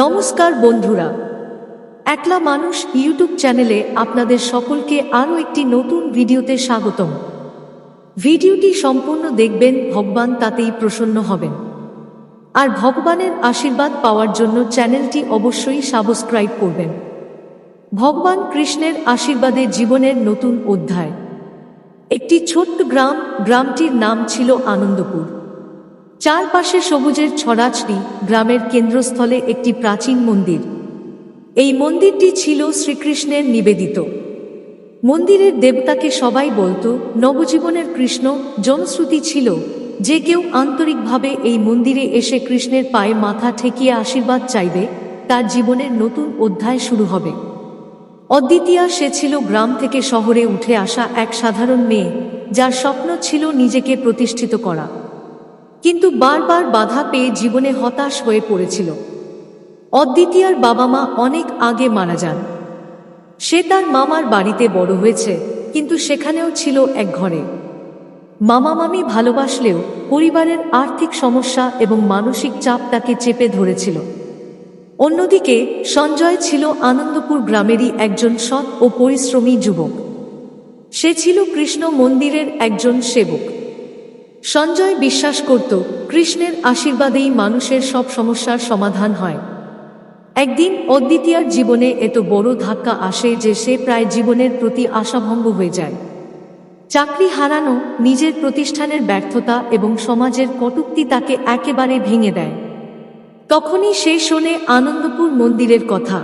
নমস্কার বন্ধুরা। একলা মানুষ ইউটিউব চ্যানেলে আপনাদের সকলকে আরও একটি নতুন ভিডিওতে স্বাগতম। ভিডিওটি সম্পূর্ণ দেখবেন, ভগবান তাতেই প্রসন্ন হবেন। আর ভগবানের আশীর্বাদ পাওয়ার জন্য চ্যানেলটি অবশ্যই সাবস্ক্রাইব করবেন। ভগবান কৃষ্ণের আশীর্বাদে জীবনের নতুন অধ্যায়। একটি ছোট্ট গ্রাম, গ্রামটির নাম ছিল আনন্দপুর। চারপাশে সবুজের ছড়াছড়ি গ্রামের কেন্দ্রস্থলে একটি প্রাচীন মন্দির। এই মন্দিরটি ছিল শ্রীকৃষ্ণের নিবেদিত। মন্দিরের দেবতাকে সবাই বলত, নবজীবনের কৃষ্ণ জনশ্রুতি ছিল যে কেউ আন্তরিকভাবে এই মন্দিরে এসে কৃষ্ণের পায়ে মাথা ঠেকিয়ে আশীর্বাদ চাইবে, তার জীবনের নতুন অধ্যায় শুরু হবে। অদ্বিতীয়া সে ছিল গ্রাম থেকে শহরে উঠে আসা এক সাধারণ মেয়ে, যার স্বপ্ন ছিল নিজেকে প্রতিষ্ঠিত করা। কিন্তু বারবার বাধা পেয়ে জীবনে হতাশ হয়ে পড়েছিল। অদ্বিতীয়ার বাবা মা অনেক আগে মারা যান। সে তার মামার বাড়িতে বড় হয়েছে, কিন্তু সেখানেও ছিল এক ঘরে। মামা মামি ভালোবাসলেও পরিবারের আর্থিক সমস্যা এবং মানসিক চাপ তাকে চেপে ধরেছিল। অন্যদিকে, সঞ্জয় ছিল আনন্দপুর গ্রামেরই একজন সৎ ও পরিশ্রমী যুবক। সে ছিল কৃষ্ণ মন্দিরের একজন সেবক। সঞ্জয় বিশ্বাস করত, কৃষ্ণের আশীর্বাদেই মানুষের সব সমস্যার সমাধান হয়। একদিন অদ্বিতীয়ার জীবনে এত বড় ধাক্কা আসে যে সে প্রায় জীবনের প্রতি আশাভঙ্গ হয়ে যায়। চাকরি হারানো, নিজের প্রতিষ্ঠানের ব্যর্থতা এবং সমাজের কটুক্তি তাকে একেবারে ভেঙে দেয়। তখনই সে শোনে আনন্দপুর মন্দিরের কথা।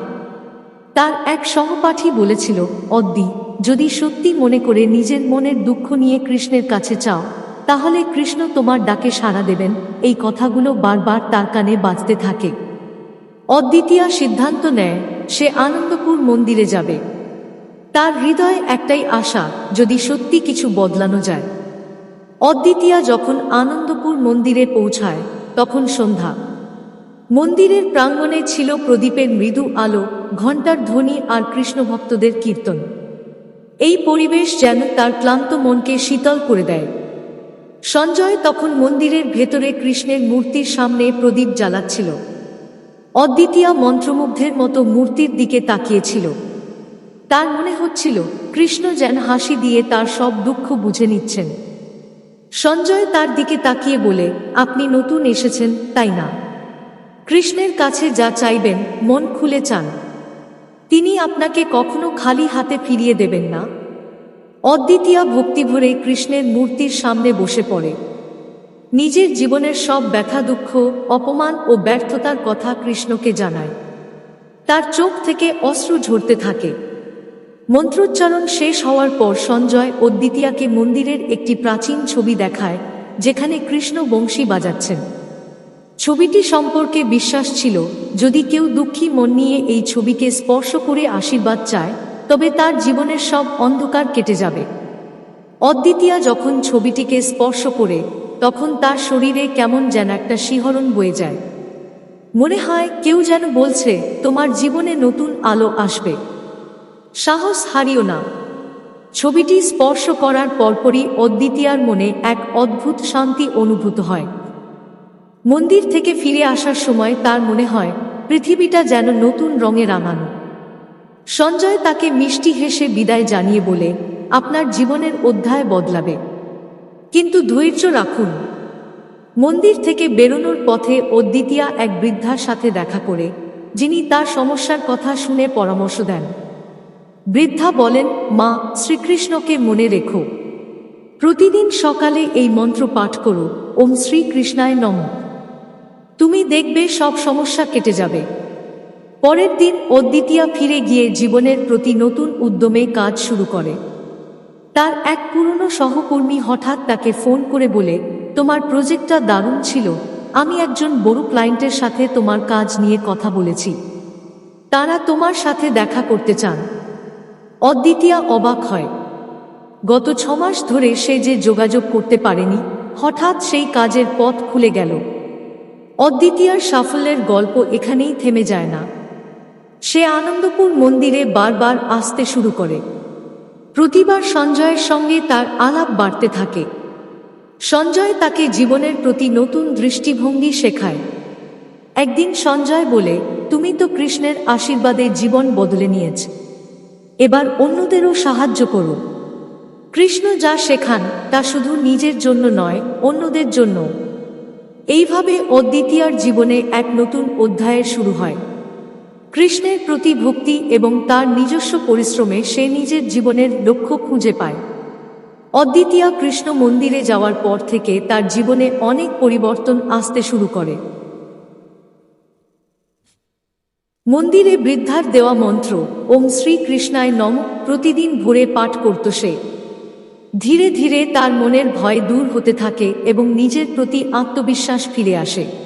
তার এক সহপাঠী বলেছিল, অদ্দি, যদি সত্যি মনে করে নিজের মনের দুঃখ নিয়ে কৃষ্ণের কাছে চাও তাহলে কৃষ্ণ তোমার ডাকে সাড়া দেবেন। এই কথাগুলো বারবার তার কানে বাজতে থাকে। অদ্বিতীয়া সিদ্ধান্ত নেয়, সে আনন্দপুর মন্দিরে যাবে। তার হৃদয়ে একটাই আশা, যদি সত্যি কিছু বদলানো যায়। অদ্বিতীয়া যখন আনন্দপুর মন্দিরে পৌঁছায়, তখন সন্ধ্যা। মন্দিরের প্রাঙ্গণে ছিল প্রদীপের মৃদু আলো, ঘণ্টার ধ্বনি আর কৃষ্ণভক্তদের কীর্তন। এই পরিবেশ যেন তার ক্লান্ত মনকে শীতল করে দেয়। সঞ্জয় তখন মন্দিরের ভেতরে কৃষ্ণের মূর্তির সামনে প্রদীপ জ্বালাচ্ছিল। অদ্বিতীয়া মন্ত্রমুগ্ধের মতো মূর্তির দিকে তাকিয়েছিল। তার মনে হচ্ছিল, কৃষ্ণ যেন হাসি দিয়ে তার সব দুঃখ বুঝে নিচ্ছেন। সঞ্জয় তার দিকে তাকিয়ে বলে, আপনি নতুন এসেছেন, তাই না? কৃষ্ণের কাছে যা চাইবেন, মন খুলে চান। তিনি আপনাকে কখনো খালি হাতে ফিরিয়ে দেবেন না। অদ্বিতীয়া ভক্তিভরে কৃষ্ণের মূর্তির সামনে বসে পড়ে। নিজের জীবনের সব ব্যথা, দুঃখ, অপমান ও ব্যর্থতার কথা কৃষ্ণকে জানায়। তার চোখ থেকে অশ্রু ঝরতে থাকে। মন্ত্রোচ্চারণ শেষ হওয়ার পর সঞ্জয় অদ্বিতীয়াকে মন্দিরের একটি প্রাচীন ছবি দেখায়, যেখানে কৃষ্ণ বংশী বাজাচ্ছেন। ছবিটি সম্পর্কে বিশ্বাস ছিল, যদি কেউ দুঃখী মন নিয়ে এই ছবিকে স্পর্শ করে আশীর্বাদ চায় তবে তার জীবনের সব অন্ধকার কেটে যাবে। অদ্বিতীয়া যখন ছবিটিকে স্পর্শ করে, তখন তার শরীরে কেমন যেন একটা শিহরণ বয়ে যায়। মনে হয় কেউ যেন বলছে, তোমার জীবনে নতুন আলো আসবে। সাহস হারিও না। ছবিটি স্পর্শ করার পরপরই অদ্বিতীয়ার মনে এক অদ্ভুত শান্তি অনুভূত হয়। মন্দির থেকে ফিরে আসার সময় তার মনে হয়, পৃথিবীটা যেন নতুন রঙে রাঙানো। সঞ্জয় তাকে মিষ্টি হেসে বিদায় জানিয়ে বলে, আপনার জীবনের অধ্যায় বদলাবে। কিন্তু ধৈর্য রাখুন। মন্দির থেকে বেরোনোর পথে ও অদ্বিতীয়া এক বৃদ্ধার সাথে দেখা করে, যিনি তার সমস্যার কথা শুনে পরামর্শ দেন। বৃদ্ধা বলেন, মা, শ্রীকৃষ্ণকে মনে রেখো। প্রতিদিন সকালে এই মন্ত্র পাঠ করো, ওম শ্রীকৃষ্ণায় নম। তুমি দেখবে সব সমস্যা কেটে যাবে। পরের দিন অদ্বিতীয়া ফিরে গিয়ে জীবনের প্রতি নতুন উদ্যমে কাজ শুরু করে। তার এক পুরনো সহকর্মী হঠাৎ তাকে ফোন করে বলে, তোমার প্রজেক্টটা দারুণ ছিল। আমি একজন বড় ক্লায়েন্টের সাথে তোমার কাজ নিয়ে কথা বলেছি। তারা তোমার সাথে দেখা করতে চান। অদ্বিতীয়া অবাক হয়। গত ছমাস ধরে সে যে যোগাযোগ করতে পারেনি, হঠাৎ সেই কাজের পথ খুলে গেল। অদ্বিতীয়ার সাফল্যের গল্প এখানেই থেমে যায় না। সে আনন্দপুর মন্দিরে বারবার আসতে শুরু করে। প্রতিবার সঞ্জয়ের সঙ্গে তার আলাপ বাড়তে থাকে। সঞ্জয় তাকে জীবনের প্রতি নতুন দৃষ্টিভঙ্গি শেখায়। একদিন সঞ্জয় বলে, তুমি তো কৃষ্ণের আশীর্বাদে জীবন বদলে নিয়েছ। এবার অন্যদেরও সাহায্য করো। কৃষ্ণ যা শেখান, তা শুধু নিজের জন্য নয়, অন্যদের জন্য এইভাবে অদ্বিতীয়ার জীবনে এক নতুন অধ্যায়ের শুরু হয়। কৃষ্ণের প্রতি ভক্তি এবং তার নিজস্ব পরিশ্রমে সে নিজের জীবনের লক্ষ্য খুঁজে পায়। অদ্বিতীয়া কৃষ্ণ মন্দিরে যাওয়ার পর থেকে তার জীবনে অনেক পরিবর্তন আসতে শুরু করে। মন্দিরে বৃদ্ধার দেওয়া মন্ত্র, ওম শ্রীকৃষ্ণায় নম প্রতিদিন ভোরে পাঠ করত সে। ধীরে ধীরে তার মনের ভয় দূর হতে থাকে এবং নিজের প্রতি আত্মবিশ্বাস ফিরে আসে।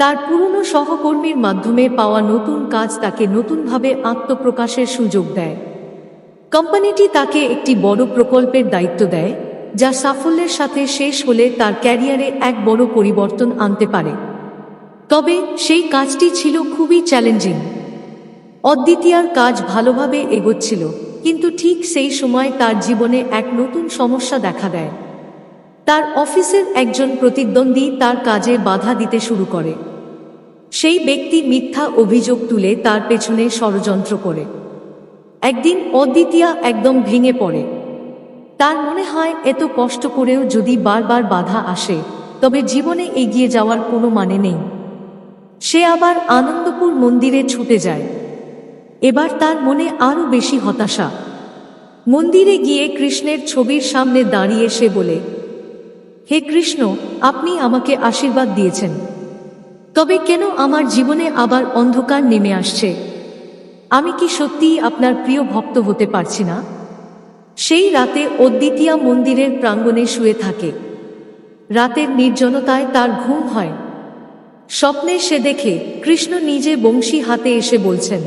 তার পুরনো সহকর্মীর মাধ্যমে পাওয়া নতুন কাজ তাকে নতুনভাবে আত্মপ্রকাশের সুযোগ দেয়। কোম্পানিটি তাকে একটি বড় প্রকল্পের দায়িত্ব দেয়, যা সাফল্যের সাথে শেষ হলে তার ক্যারিয়ারে এক বড় পরিবর্তন আনতে পারে। তবে সেই কাজটি ছিল খুবই চ্যালেঞ্জিং। অদ্বিতীয়ার কাজ ভালোভাবে এগোচ্ছিল, কিন্তু ঠিক সেই সময় তার জীবনে এক নতুন সমস্যা দেখা দেয়। তার অফিসের একজন প্রতিদ্বন্দ্বী তার কাজে বাধা দিতে শুরু করে। সেই ব্যক্তি মিথ্যা অভিযোগ তুলে তার পেছনে ষড়যন্ত্র করে। একদিন অদ্বিতীয়া একদম ভেঙে পড়ে। তার মনে হয়, এত কষ্ট করেও যদি বারবার বাধা আসে, তবে জীবনে এগিয়ে যাওয়ার কোনো মানে নেই। সে আবার আনন্দপুর মন্দিরে ছুটে যায়। এবার তার মনে আরও বেশি হতাশা। মন্দিরে গিয়ে কৃষ্ণের ছবির সামনে দাঁড়িয়ে সে বলে হে কৃষ্ণ, আপনি আমাকে আশীর্বাদ দিয়েছেন। তবে কেন আমার জীবনে আবার অন্ধকার নেমে আসছে? আমি কি সত্যিই আপনার প্রিয় ভক্ত হতে পারছি না? সেই রাতে অদ্বিতীয়া মন্দিরের প্রাঙ্গণে শুয়ে থাকে। রাতের নির্জনতায় তার ঘুম হয়। স্বপ্নে সে দেখে কৃষ্ণ নিজে বংশী হাতে এসে বলছেন,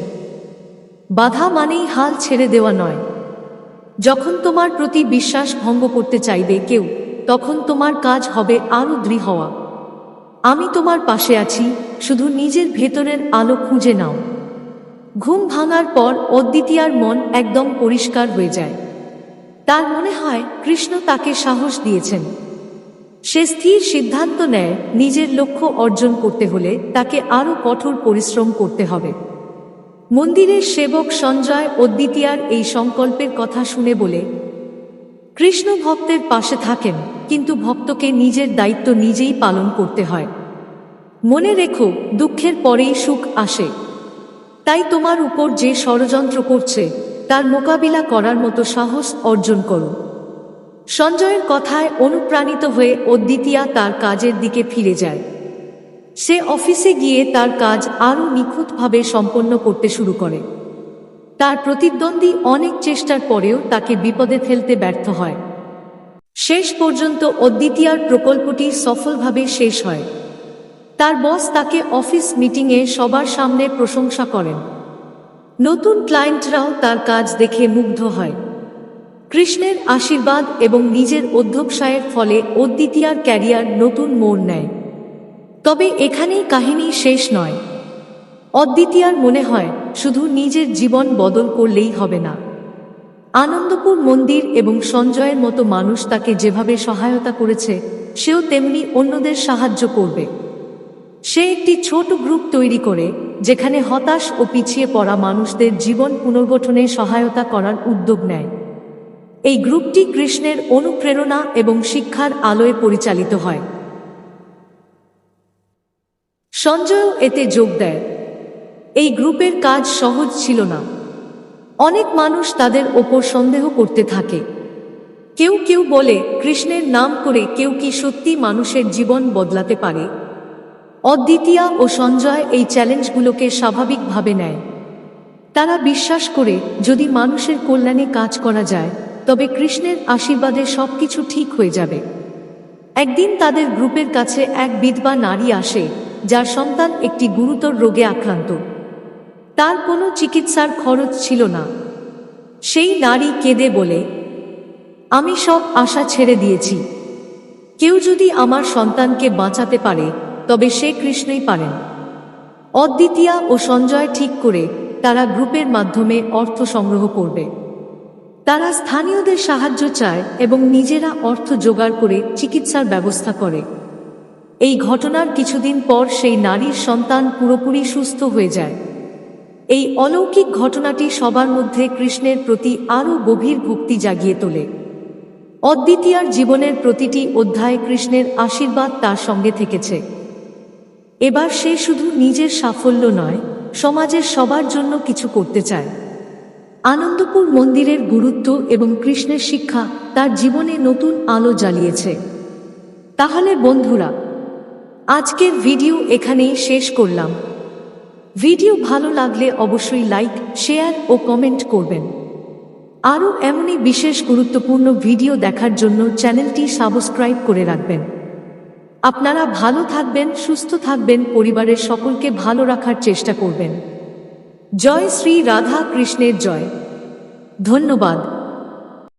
বাধা মানেই হাল ছেড়ে দেওয়া নয়। যখন তোমার প্রতি বিশ্বাস ভঙ্গ করতে চাইবে কেউ তখন তোমার কাজ হবে আরও দৃঢ় হওয়া। আমি তোমার পাশে আছি, শুধু নিজের ভেতরের আলো খুঁজে নাও। ঘুম ভাঙার পর অদ্বিতীয়ার মন একদম পরিষ্কার হয়ে যায়। তার মনে হয় কৃষ্ণ তাকে সাহস দিয়েছেন। সে স্থির সিদ্ধান্ত নেয় নিজের লক্ষ্য অর্জন করতে হলে তাকে আরও কঠোর পরিশ্রম করতে হবে। মন্দিরের সেবক সঞ্জয় অদ্বিতীয়ার এই সংকল্পের কথা শুনে বলে, কৃষ্ণ ভক্তের পাশে থাকেন। কিন্তু ভক্তকে নিজের দায়িত্ব নিজেই পালন করতে হয়। মনে রেখো, দুঃখের পরেই সুখ আসে। তাই তোমার উপর যে ষড়যন্ত্র করছে, তার মোকাবিলা করার মতো সাহস অর্জন করো। সঞ্জয়ের কথায় অনুপ্রাণিত হয়ে অদ্বিতীয়া তার কাজের দিকে ফিরে যায়। সে অফিসে গিয়ে তার কাজ আরও নিখুঁতভাবে সম্পন্ন করতে শুরু করে। তার প্রতিদ্বন্দ্বী অনেক চেষ্টার পরেও তাকে বিপদে ফেলতে ব্যর্থ হয়। শেষ পর্যন্ত অদ্বিতীয়ার প্রকল্পটি সফলভাবে শেষ হয়। তার বস তাকে অফিস মিটিংয়ে সবার সামনে প্রশংসা করেন। নতুন ক্লায়েন্টরাও তার কাজ দেখে মুগ্ধ হয়। কৃষ্ণের আশীর্বাদ এবং নিজের অধ্যবসায়ের ফলে অদ্বিতীয়ার ক্যারিয়ার নতুন মোড় নেয়। তবে এখানেই কাহিনী শেষ নয়। অদ্বিতীয়ার মনে হয়, শুধু নিজের জীবন বদল করলেই হবে না। আনন্দপুর মন্দির এবং সঞ্জয়ের মতো মানুষ তাকে যেভাবে সহায়তা করেছে, সেও তেমনি অন্যদের সাহায্য করবে। সে একটি ছোট গ্রুপ তৈরি করে, যেখানে হতাশ ও পিছিয়ে পড়া মানুষদের জীবন পুনর্গঠনে সহায়তা করার উদ্যোগ নেয়। এই গ্রুপটি কৃষ্ণের অনুপ্রেরণা এবং শিক্ষার আলোয় পরিচালিত হয়। সঞ্জয়ও এতে যোগ দেয়। এই গ্রুপের কাজ সহজ ছিল না। অনেক মানুষ তাদের ওপর সন্দেহ করতে থাকে। কেউ কেউ বলে, কৃষ্ণের নাম করে কেউ কি সত্যি মানুষের জীবন বদলাতে পারে? অদ্বিতীয়া ও সঞ্জয় এই চ্যালেঞ্জগুলোকে স্বাভাবিকভাবে নেয়। তারা বিশ্বাস করে, যদি মানুষের কল্যাণে কাজ করা যায়, তবে কৃষ্ণের আশীর্বাদে সবকিছু ঠিক হয়ে যাবে। একদিন তাদের গ্রুপের কাছে এক বিধবা নারী আসে, যার সন্তান একটি গুরুতর রোগে আক্রান্ত। তার কোনো চিকিৎসার খরচ ছিল না। সেই নারী কেঁদে বলে, আমি সব আশা ছেড়ে দিয়েছি। কেউ যদি আমার সন্তানকে বাঁচাতে পারে, তবে সে কৃষ্ণই পারেন অদ্বিতীয়া ও সঞ্জয় ঠিক করে তারা গ্রুপের মাধ্যমে অর্থ সংগ্রহ করবে। তারা স্থানীয়দের সাহায্য চায় এবং নিজেরা অর্থ জোগাড় করে চিকিৎসার ব্যবস্থা করে। এই ঘটনার কিছুদিন পর সেই নারীর সন্তান পুরোপুরি সুস্থ হয়ে যায়। এই অলৌকিক ঘটনাটি সবার মধ্যে কৃষ্ণের প্রতি আরও গভীর ভক্তি জাগিয়ে তোলে। অদ্বিতীয়ার জীবনের প্রতিটি অধ্যায়ে কৃষ্ণের আশীর্বাদ তার সঙ্গে থেকেছে। এবার সে শুধু নিজের সাফল্য নয়, সমাজের সবার জন্য কিছু করতে চায়। আনন্দপুর মন্দিরের গুরুত্ব এবং কৃষ্ণের শিক্ষা তার জীবনে নতুন আলো জ্বালিয়েছে। তাহলে বন্ধুরা, আজকের ভিডিও এখানেই শেষ করলাম। ভিডিও ভালো লাগলে অবশ্যই লাইক শেয়ার ও কমেন্ট করবেন। আরও এমনই বিশেষ গুরুত্বপূর্ণ ভিডিও দেখার জন্য চ্যানেলটি সাবস্ক্রাইব করে রাখবেন। আপনারা ভালো থাকবেন, সুস্থ থাকবেন, পরিবারের সকলকে ভালো রাখার চেষ্টা করবেন। জয় শ্রী রাধা কৃষ্ণের জয়। ধন্যবাদ।